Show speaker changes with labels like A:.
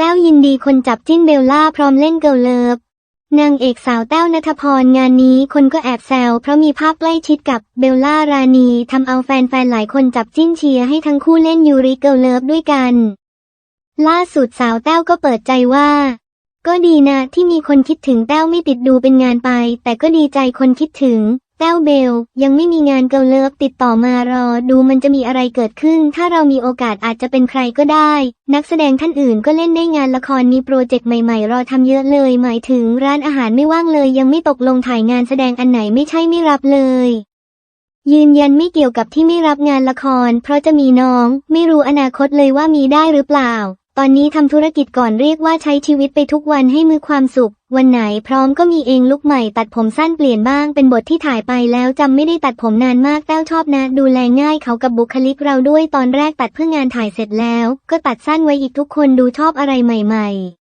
A: แต้วยินดีคนจับจิ้นเบลล่าพร้อมเล่นเกิร์ลเลิฟนางเอกสาวแต้วนัทพรงานนี้คนก็แอบแซวเพราะมีภาพใกล้ชิดกับเบลล่ารานีทำเอาแฟนๆหลายคนจับจิ้นเชียร์ให้ทั้งคู่เล่นยูริเกิร์ลเลิฟด้วยกัน ล่าสุดสาวแต้วก็เปิดใจว่า ก็ดีนะที่มีคนคิดถึงแต้วไม่ติดดูเป็นงานไป แต่ก็ดีใจคนคิดถึง แต้วเบล ยังไม่มีงานเกิลเลิฟติดต่อมารอดูมันจะมีอะไรเกิดขึ้น ถ้าเรามีโอกาสอาจจะเป็นใครก็ได้ นักแสดงท่านอื่นก็เล่นได้งานละครมีโปรเจกต์ใหม่ๆ รอทำเยอะเลย หมายถึงร้านอาหารไม่ว่างเลย ยังไม่ตกลงถ่ายงานแสดงอันไหนไม่ใช่ไม่รับเลย ยืนยันไม่เกี่ยวกับที่ไม่รับงานละคร เพราะจะมีน้อง ไม่รู้อนาคตเลยว่ามีได้หรือเปล่า ตอนนี้ทำธุรกิจก่อนเรียกว่าใช้ชีวิตไปทุกวันให้มือความสุข วันไหนพร้อมก็มีเองลุกใหม่ตัดผมสั้นเปลี่ยนบ้างเป็นบทที่ถ่ายไปแล้วจำไม่ได้ตัดผมนานมากแต้วชอบนะ ดูแลง่ายเขากับบุคลิกเราด้วยตอนแรกตัดเพื่องานถ่ายเสร็จแล้ว ก็ตัดสั้นไว้อีกทุกคนดูชอบอะไรใหม่ ๆ